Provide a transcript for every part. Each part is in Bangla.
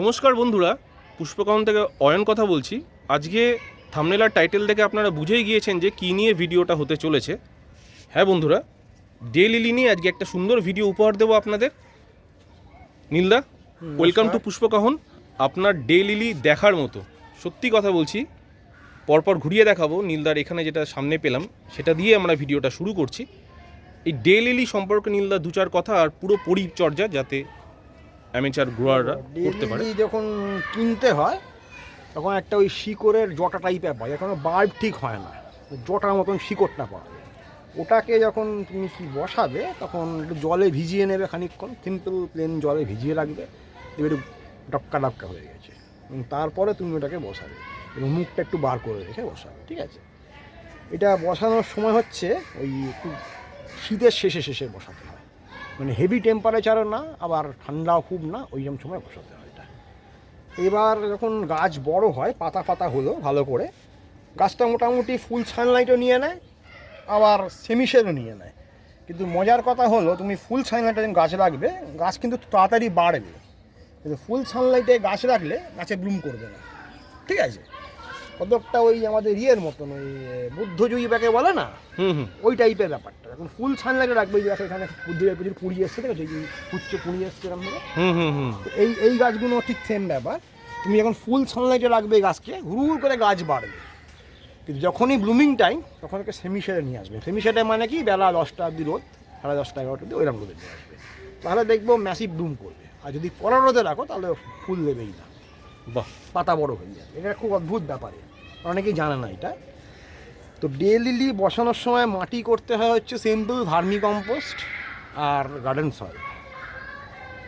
নমস্কার বন্ধুরা পুষ্পকাউন থেকে অয়ন কথা বলছি। আজকে থামনেলার টাইটেল থেকে আপনারা বুঝেই গিয়েছেন যে কী নিয়ে ভিডিওটা হতে চলেছে। হ্যাঁ বন্ধুরা ডে লিলি নিয়ে আজকে একটা সুন্দর ভিডিও উপহার দেবো আপনাদের। নীলদা ওয়েলকাম টু পুষ্পকাহন আপনার ডে লিলি দেখার মতো। সত্যি কথা বলছি পরপর ঘুরিয়ে দেখাবো। নীলদার এখানে যেটা সামনে পেলাম সেটা দিয়ে আমরা ভিডিওটা শুরু করছি। এই ডে লিলি সম্পর্কে নীলদা দু চার কথা আর পুরো পরিচর্যা যাতে অ্যামেচার গ্রোয়াররা করতে পারে। যখন কিনতে হয় তখন একটা ওই শিকড়ের জটা টাইপের পাওয়া যায় এখন বাল্ব ঠিক হয় না। জটার মতন শিকড়টা পাওয়া যায়। ওটাকে যখন তুমি কি বসাবে তখন একটু জলে ভিজিয়ে নেবে খানিকক্ষণ। সিম্পল প্লেন জলে ভিজিয়ে রাখবে। এবার একটু ডাক্কা ডাক্কা হয়ে গেছে। এবং তারপরে তুমি ওটাকে বসাবে। এবং মুখটা একটু বার করে রেখে বসাবে ঠিক আছে? এটা বসানোর সময় হচ্ছে ওই একটু শীতের শেষে শেষে বসাতে হয়। মানে হেভি টেম্পারেচারও না, আবার ঠান্ডাও খুব না ওই ওইরকম সময় বসাতে হয় এটা। এবার যখন গাছ বড় হয়, পাতা ফাতা হলো ভালো করে, গাছটা মোটামুটি ফুল সানলাইটও নিয়ে নেয়, আবার সেমিশেডও নিয়ে নেয়। কিন্তু মজার কথা হলো, তুমি ফুল সানলাইটে যখন গাছ রাখবে, গাছ কিন্তু তাড়াতাড়ি বাড়বে। কিন্তু ফুল সানলাইটে গাছ রাখলে গাছে ব্লুম করবে না। ঠিক আছে? কতকটা ওই আমাদের ইয়ের মতন ওই বুদ্ধজয়ী ব্যাকে বলে না হুম হুম। ওই টাইপের ব্যাপারটা। এখন ফুল সানলাইটে রাখবে এই দেখো এখানে বুদ্ধির প্রচুর পুড়ি এসছে ঠিক আছে? কুচ্ছে পুড়ি এসছে এরকম এই এই গাছগুলো ঠিক সেম ব্যাপার। তুমি যখন ফুল সানলাইটে রাখবে এই গাছকে হুড় করে গাছ বাড়বে। কিন্তু যখনই ব্লুমিং টাইম তখন ওকে সেমিশেডে নিয়ে আসবে। সেমিশেডে মানে কি? বেলা দশটা অব্দি রোদ সাড়ে দশটা এগারোটা অব্দি ওইরকম রোদে নিয়ে আসবে। তাহলে দেখব ম্যাসিভ ব্লুম করবে। আর যদি পড়া রোদে রাখো তাহলে ফুল দেবেই না। পাতা বড় হয়ে যাবে। এটা খুব অদ্ভুত ব্যাপারে। অনেকেই জানে না এটা। তো ডেলিলি বসানোর সময় মাটি করতে হয় হচ্ছে সিম্পল ভার্মি কম্পোস্ট আর গার্ডেন সয়েল।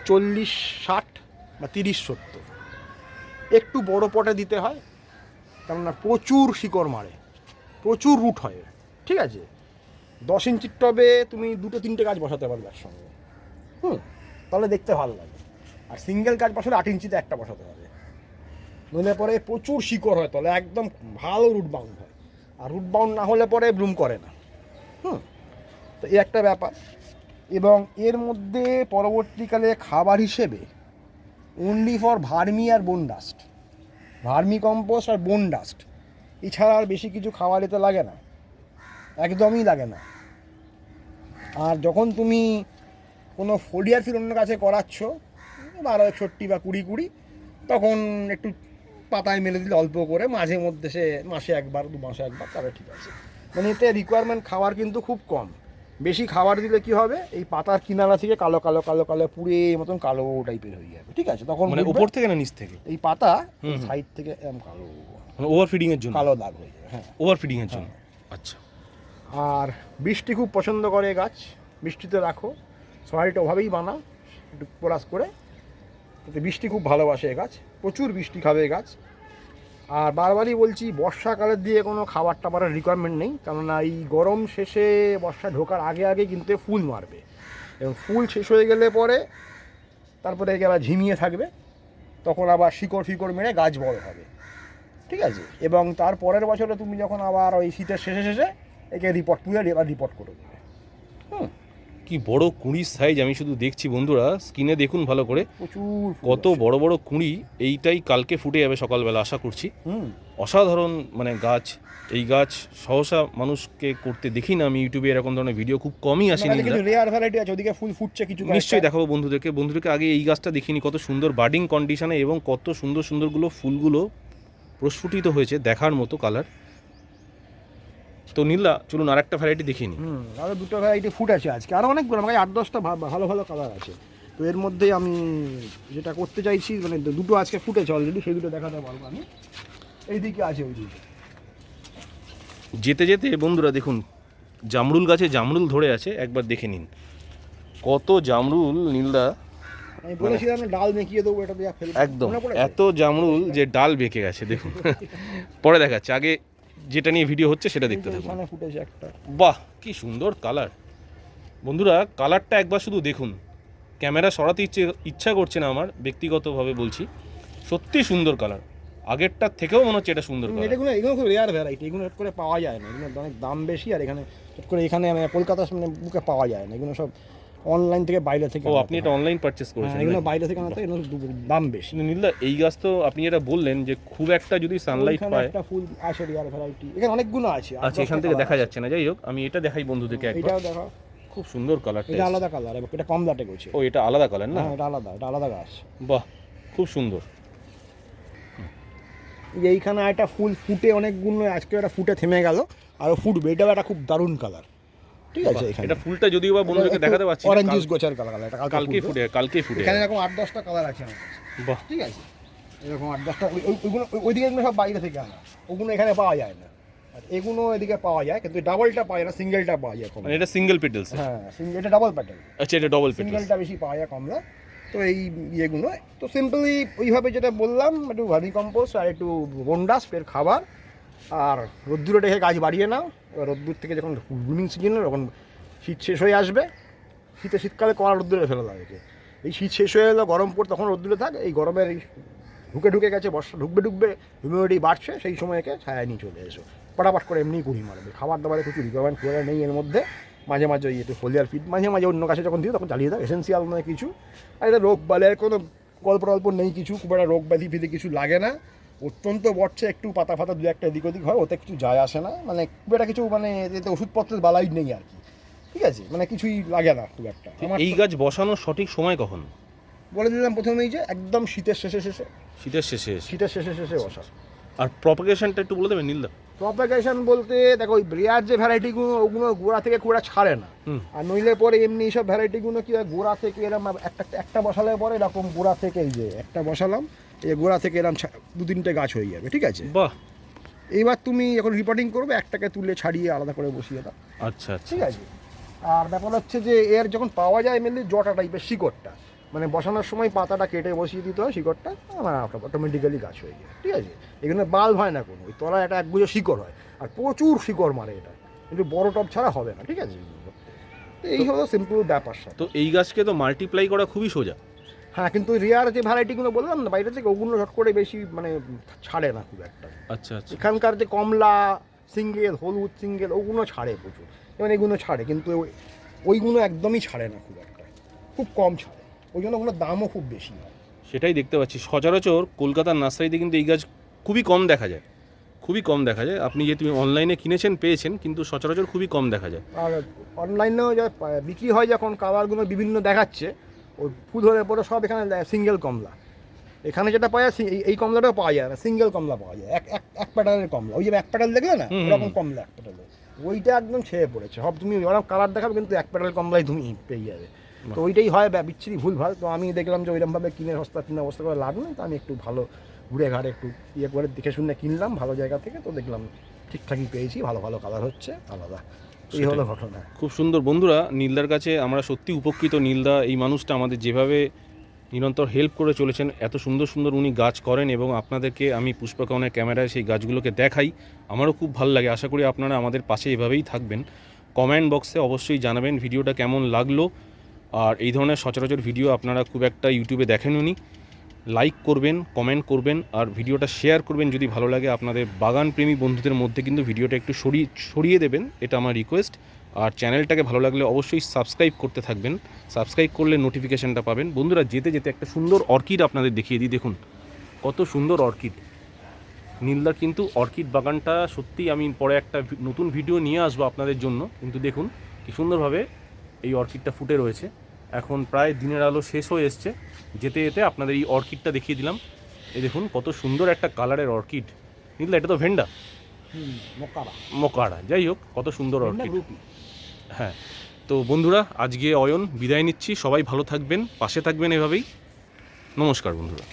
চল্লিশ, ষাট বা তিরিশ, সত্তর। একটু বড় পটে দিতে হয়, কেননা প্রচুর শিকড় মারে। প্রচুর রুট হয়। ঠিক আছে? দশ ইঞ্চির টবে তুমি দুটো, তিনটে গাছ বসাতে পারবে একসঙ্গে। হুম, তাহলে দেখতে ভালো লাগে। আর সিঙ্গেল গাছ বসালে আট ইঞ্চিতে একটা বসাতে হবে। নইলে পরে প্রচুর শিকড় হয় তাহলে একদম ভালো রুট বাউন্ড হয়। আর রুট বাউন্ড না হলে পরে ব্লুম করে না। হুম? তো এই একটা ব্যাপার। এবং এর মধ্যে পরবর্তীকালে খাবার হিসেবে অনলি ফর ভার্মি আর বোন ডাস্ট ভার্মি কম্পোস্ট আর বোন ডাস্ট এছাড়া আর বেশি কিছু খাবার এতে লাগে না। একদমই লাগে না। আর যখন তুমি কোনো ফোলিয়ার ফিল অন্য কাছে করাচ্ছ, বারো একষট্টি বা কুড়ি কুড়ি, তখন একটু পাতায় মেলে দিলে অল্প করে মাঝে মধ্যে সে মাসে একবার দু মাসে একবার তাহলে ঠিক আছে। মানে এতে রিকোয়ারমেন্ট খাওয়ার কিন্তু খুব কম। বেশি খাবার দিলে কি হবে? এই পাতার কিনারা থেকে কালো কালো কালো কালো পুড়ে মতন কালো টাইপের হয়ে যাবে। ঠিক আছে? তখন মানে উপর থেকে না নিচ থেকে? এই পাতা। সাইড থেকে এরম কালো। মানে ওভার ফিডিং এর জন্য? কালো দাগ হয়ে যাবে হ্যাঁ। ওভার ফিডিং এর জন্য আচ্ছা। আর বৃষ্টি খুব পছন্দ করে এ গাছ। বৃষ্টিতে রাখো। সয়েলটা ওভাবেই বানাও। একটু পোরাস করে। বৃষ্টি খুব ভালোবাসে এ গাছ। প্রচুর বৃষ্টি খাবে গাছ। আর বারবারই বলছি, বর্ষাকালের দিয়ে কোনো খাবার টাবারের রিকোয়ারমেন্ট নেই, কেননা এই গরম শেষে বর্ষা ঢোকার আগে আগে কিন্তু ফুল মারবে। এবং ফুল শেষ হয়ে গেলে পরে তারপরে একে আবার ঝিমিয়ে থাকবে, তখন আবার শিকড় ফিকড় মেরে গাছ বড় হবে। ঠিক আছে? এবং তার পরের বছরে তুমি যখন আবার ওই শীতের শেষে শেষে একে রিপোর্ট পুজো রিপোর্ট করে দেবে। হুম কি বড় কুঁড়ির সাইজ আমি শুধু দেখছি বন্ধুরা স্ক্রিনে দেখুন ভালো করে। প্রচুর কত বড় বড় কুঁড়ি এইটাই কালকে ফুটে যাবে সকালবেলা আশা করছি। অসাধারণ মানে গাছ এই গাছ সহসা মানুষকে করতে দেখি না আমি ইউটিউবে এরকম ধরনের ভিডিও খুব কমই আসে আমাদের নীলদা। রেয়ার ভ্যারাইটি আছে ওদিকে ফুল ফুটছে কিছু নিশ্চয়ই দেখাবো বন্ধুদেরকে। বন্ধুদেরকে আগে এই গাছটা দেখিনি কত সুন্দর বার্ডিং কন্ডিশনে এবং কত সুন্দর সুন্দরগুলো ফুলগুলো প্রস্ফুটিত হয়েছে দেখার মতো কালার তো নীলা চলুন আর একটা ভ্যারাইটি দেখিনি হুম আরও দুটো ভ্যারাইটি ফুট আছে আজকে। আরও অনেকগুলো আমার কাছে আট দশটা ভালো ভালো কালার আছে। তো এর মধ্যে আমি যেটা করতে চাইছি মানে দুটো আজকে ফুটেছে অলরেডি সেই দুটো দেখাতে পারব আমি। এইদিকে আছে ওই দিকে যেতে যেতে বন্ধুরা দেখুন জামরুল গাছে জামরুল ধরে আছে একবার দেখে নিন। কত জামরুল নীলদা। আমি বলেছিলাম ডাল মেকিয়ে দেবো এটা একদম এত জামরুল যে ডাল বেঁকে গেছে দেখুন। পরে দেখাচ্ছে আগে যেটা নিয়ে ভিডিও হচ্ছে সেটা দেখতে থাকুন। ফুটেছে একটা। বাহ কি সুন্দর কালার বন্ধুরা কালারটা একবার শুধু দেখুন। ক্যামেরা সরাতে ইচ্ছে ইচ্ছা করছে না আমার ব্যক্তিগতভাবে বলছি। সত্যি সুন্দর কালার আগেরটার থেকেও মনে হচ্ছে এটা সুন্দর কালার এটাগুলো এগুলো খুব রেয়ার ভ্যারাইটি এগুলো হট করে পাওয়া যায় না। এগুলো অনেক দাম বেশি আর এখানে হট করে এখানে মানে কলকাতার সামনে বুকে পাওয়া যায় না। এগুলো সব অনলাইন থেকে বাইরে থেকে ও আপনি এটা অনলাইন পারচেস করেছেন হ্যাঁ, এগুলো? বাইরে থেকে আনাতে হয়, এগুলো দাম বেশি। নীলদা এই গাছ তো আপনি যেটা বললেন যে খুব একটা যদি সানলাইট পায় একটা ফুল আছে রিয়ার ভ্যারাইটি এখানে অনেকগুলো আছে আচ্ছা এখান থেকে দেখা যাচ্ছে না যাই হোক আমি এটা দেখাই বন্ধুদেরকে একবার। এটাও দেখো খুব সুন্দর কালার এটা আলাদা কালার এটা কম দাটে গোছে। ও এটা আলাদা কালার না? হ্যাঁ এটা আলাদা এটা আলাদা গাছ। বাহ খুব সুন্দর। এইখানে একটা ফুল ফুটে অনেকগুলো আজকে একটা ফুটে থেমে গেল আর ফুটবে এটাও একটা খুব দারুণ কালার ঠিক আছে এখানে। এটা ফুলটা যদিও বা বন্ধুদেরকে দেখাতে পারছি অরেঞ্জ গোছের কালার এটা কালকেই ফুটে কালকেই ফুটে। এখানে এরকম আট দশটা কালার আছে বাহ। ঠিক আছে? এরকম আট দশটা ওই- ওই- ওইগুলো ওইদিকে সব বাইরে থেকে আনা। ওগুলো এখানে পাওয়া যায় না। এগুলো এদিকে পাওয়া যায় কিন্তু ডাবলটা পাওয়া যায় না সিঙ্গেলটা পাওয়া যায় কম মানে এটা সিঙ্গেল পেটেলস হ্যাঁ এটা ডাবল প্যাটার্ন আচ্ছা এটা ডবল পেটেলস সিঙ্গেলটা বেশি পাওয়া যায় কমলা। তো এই ইয়েগুলো তো সিম্পলি ওইভাবে যেটা বললাম একটু ভার্মি কম্পোস্ট আর একটু বন্ডাস এর খাবার। আর রোদ্দুরে রেখে গাছ বাড়িয়ে নাও। রোদ্দুর থেকে যখন ব্লুমিং সিজন তখন শীত শেষ হয়ে আসবে, শীতে শীতকালে কড়া রোদ্দুরে ফেলে লাগে এই শীত শেষ হয়ে এলো, গরম পড়ে, তখন রোদ্দুরে থাক, এই গরমের এই ঢুকে ঢুকে গেছে, বর্ষা ঢুকবে ঢুকবে হিউমিডিটি বাড়ছে, সেই সময়কে ছায়া নিয়ে চলে এসো। পটাপট করে এমনি কুড়ি মারবে। খাবার দাবারে কিছু রিকোয়ারমেন্ট করে নেই এর মধ্যে। মাঝে মাঝে ওই একটু ফলিয়ার ফিট মাঝে মাঝে অন্য কাছে যখন দিও, তখন চালিয়ে দাও এসেন্সিয়াল নয় কিছু। আর এটা রোগ বালের কোনো গল্প টল্প নেই কিছু, খুব একটা রোগ ব্যাধি ফিধি কিছু লাগে না। অত্যন্ত বর্ষে একটু পাতা ফাতা দু একটা এদিক ওদিক হয় ওতে কিছু যায় আসে না। মানে খুব একটা কিছু মানে এতে ওষুধপত্রের বালাই নেই আর কি। ঠিক আছে? মানে কিছুই লাগে না খুব একটা। এই গাছ বসানোর সঠিক সময় কখন? বলে দিলাম প্রথমেই যে একদম শীতের শেষে শেষে। শীতের শেষে শীতের শেষে শেষে বসা আর প্রপাগেশনটা একটু বলে দেবেন নীলদা? প্রপাগেশন বলতে দেখো ওই ব্রিয়ার যে ভ্যারাইটিগুলো ওগুলো গোড়া থেকে গোড়া ছাড়ে না। আর নইলে পরে এমনি এইসব ভ্যারাইটিগুলো কি হয় গোড়া থেকে এরকম একটা একটা বসালে পরে এরকম গোড়া থেকে এই যে একটা বসালাম এই যে গোড়া থেকে এরকম ছা- দু তিনটে গাছ হয়ে যাবে ঠিক আছে? বাহ। এইবার তুমি যখন রিপোর্টিং করবে একটাকে তুলে ছাড়িয়ে আলাদা করে বসিয়ে দাও। আচ্ছা আচ্ছা ঠিক আছে? আর ব্যাপার হচ্ছে যে এর যখন পাওয়া যায় মেনলি জটা টাইপের শিকড়টা মানে বসানোর সময় পাতাটা কেটে বসিয়ে দিতে হয় শিকড়টা আমার অটোমেটিক্যালি গাছ হয়ে যায় ঠিক আছে? এখানে বাল্ব হয় না কোনো ওই তলায় একটা একগুলো শিকড় হয় আর প্রচুর শিকড় মারে এটা কিন্তু বড় টপ ছাড়া হবে না ঠিক আছে? এই হলো সিম্পল ব্যাপার সব তো এই গাছকে তো মাল্টিপ্লাই করা খুবই সোজা। হ্যাঁ কিন্তু রিয়ার যে ভ্যারাইটিগুলো বললাম না বাইরে থেকে ওগুলো ঝট করে বেশি মানে ছাড়ে না খুব একটা। আচ্ছা আচ্ছা। এখানকার যে কমলা সিঙ্গেল হলুদ সিঙ্গেল ওগুলো ছাড়ে প্রচুর। যেমন এগুলো ছাড়ে কিন্তু ওই- ওইগুলো একদমই ছাড়ে না খুব একটা। খুব কম ছাড়ে। ওই জন্য ওগুলোর দামও খুব বেশি। হয় সেটাই দেখতে পাচ্ছি। সচরাচর কলকাতার নার্সারিতে কিন্তু এই গাছ খুবই কম দেখা যায়। খুবই কম দেখা যায়। আপনি যেহেতু অনলাইনে কিনেছেন পেয়েছেন কিন্তু সচরাচর খুবই কম দেখা যায়। আর অনলাইনেও যা বিক্রি হয় যখন কালারগুলো বিভিন্ন দেখাচ্ছে ওই ফুল হলে পরে সব এখানে সিঙ্গেল কমলা। এখানে যেটা পাওয়া যায় এই- কমলাটাও পাওয়া যায় না সিঙ্গেল কমলা পাওয়া যায়। এক এক এক প্যাটার্নের কমলা। ওই যে এক প্যাটার্ন দেখলে না ওরকম কমলা এক প্যাটার্নের। ওইটা একদম ছেয়ে পড়েছে। সব তুমি ওরকম কালার দেখাবে কিন্তু এক প্যাটার্ন কমলাই তুমি পেয়ে যাবে। তো ওইটাই হয় ব্যা- বিচ্ছিরি ভুল ভালো তো আমি দেখলাম যে ওইরকমভাবে কিনে সস্তা কিনে অবস্থা করে লাভ নেই তো আমি একটু ভালো ঘুরে ঘাড়ে একটু ইয়ে করে দেখে শুনে কিনলাম ভালো জায়গা থেকে তো দেখলাম ঠিকঠাকই পেয়েছি ভালো ভালো কালার হচ্ছে আলাদা। এই হলো ঘটনা। খুব সুন্দর। বন্ধুরা নীলদার কাছে আমরা সত্যি উপকৃত। নীলদা এই মানুষটা আমাদের যেভাবে নিরন্তর হেল্প করে চলেছেন এত সুন্দর সুন্দর উনি গাছ করেন এবং আপনাদেরকে আমি পুষ্পকাউনের ক্যামেরায় সেই গাছগুলোকে দেখাই। আমারও খুব ভালো লাগে। আশা করি আপনারা আমাদের পাশে এভাবেই থাকবেন। কমেন্ট বক্সে অবশ্যই জানাবেন ভিডিওটা কেমন লাগল। আর এই ধরনের সচরাচর ভিডিও আপনারা খুব একটা ইউটিউবে দেখেননি লাইক করবেন কমেন্ট করবেন আর ভিডিওটা শেয়ার করবেন যদি ভালো লাগে আপনাদের বাগান প্রেমী বন্ধুদের মধ্যে কিন্তু ভিডিওটা একটু সরিয়ে সরিয়ে দেবেন, এটা আমার রিকোয়েস্ট আর চ্যানেলটাকে ভালো লাগলে অবশ্যই সাবস্ক্রাইব করতে থাকবেন। সাবস্ক্রাইব করলে নোটিফিকেশনটা পাবেন। বন্ধুরা, যেতে যেতে একটা সুন্দর অর্কিড আপনাদের দেখিয়ে দিই, দেখুন। কত সুন্দর অর্কিড নীলদার কিন্তু অর্কিড বাগানটা সত্যিই আমি পরে একটা নতুন ভিডিও নিয়ে আসব আপনাদের জন্য। কিন্তু দেখুন, কি সুন্দরভাবে এই অর্কিডটা ফুটে রয়েছে। এখন প্রায় দিনের আলো শেষ হয়ে এসছে। যেতে যেতে আপনাদের এই অর্কিডটা দেখিয়ে দিলাম। এই দেখুন কত সুন্দর একটা কালারের অর্কিড। বুঝলে এটা তো ভেন্ডা? মোকাড়া যাই হোক কত সুন্দর অর্কিড। হ্যাঁ তো বন্ধুরা আজকে অয়ন বিদায় নিচ্ছি। সবাই ভালো থাকবেন পাশে থাকবেন এভাবেই। নমস্কার বন্ধুরা।